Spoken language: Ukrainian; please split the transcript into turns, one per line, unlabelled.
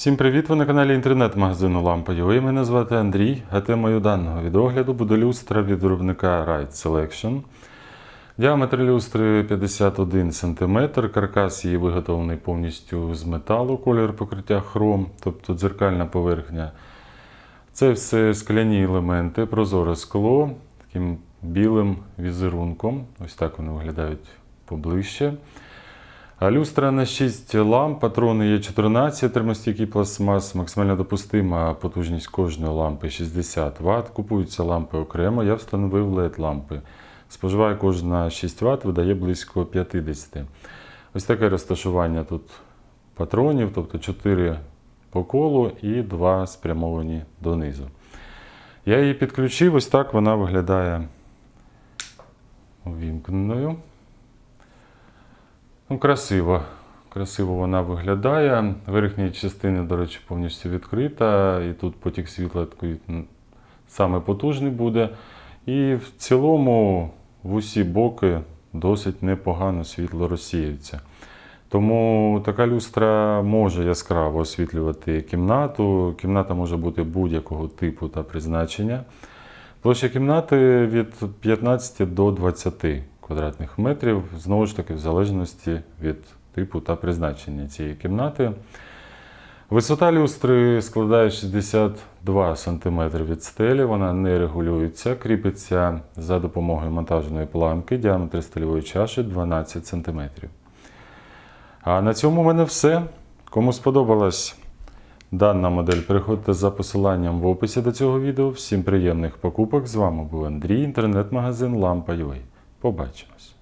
Всім привіт! Ви на каналі інтернет-магазину Лампа.ua. Мене звати Андрій, а темою даного відогляду буде люстра від виробника Ride Selection. Діаметр люстри 51 см, каркас її виготовлений повністю з металу, колір покриття хром, тобто дзеркальна поверхня. Це все скляні елементи, прозоре скло таким білим візерунком. Ось так вони виглядають поближче. Люстра на 6 ламп, патрони є 14, термостійкий пластмас, максимально допустима потужність кожної лампи 60 Вт. Купуються лампи окремо, я встановив LED лампи. Споживає кожна 6 Вт, видає близько 50. Ось таке розташування тут патронів, тобто 4 по колу і 2 спрямовані донизу. Я її підключив, ось так вона виглядає увімкненою. Ну, красиво. Красиво вона виглядає. Верхня частина, до речі, повністю відкрита. І тут потік світла такий саме потужний буде. І в цілому в усі боки досить непогано світло розсіюється. Тому така люстра може яскраво освітлювати кімнату. Кімната може бути будь-якого типу та призначення. Площа кімнати від 15 до 20 квадратних метрів, знову ж таки, в залежності від типу та призначення цієї кімнати. Висота люстри складає 62 см від стелі, вона не регулюється, кріпиться за допомогою монтажної планки, діаметр стильової чаші 12 см. А на цьому в мене все. Кому сподобалась дана модель, переходьте за посиланням в описі до цього відео. Всім приємних покупок! З вами був Андрій, інтернет-магазин Lampa.ua. Побачимось!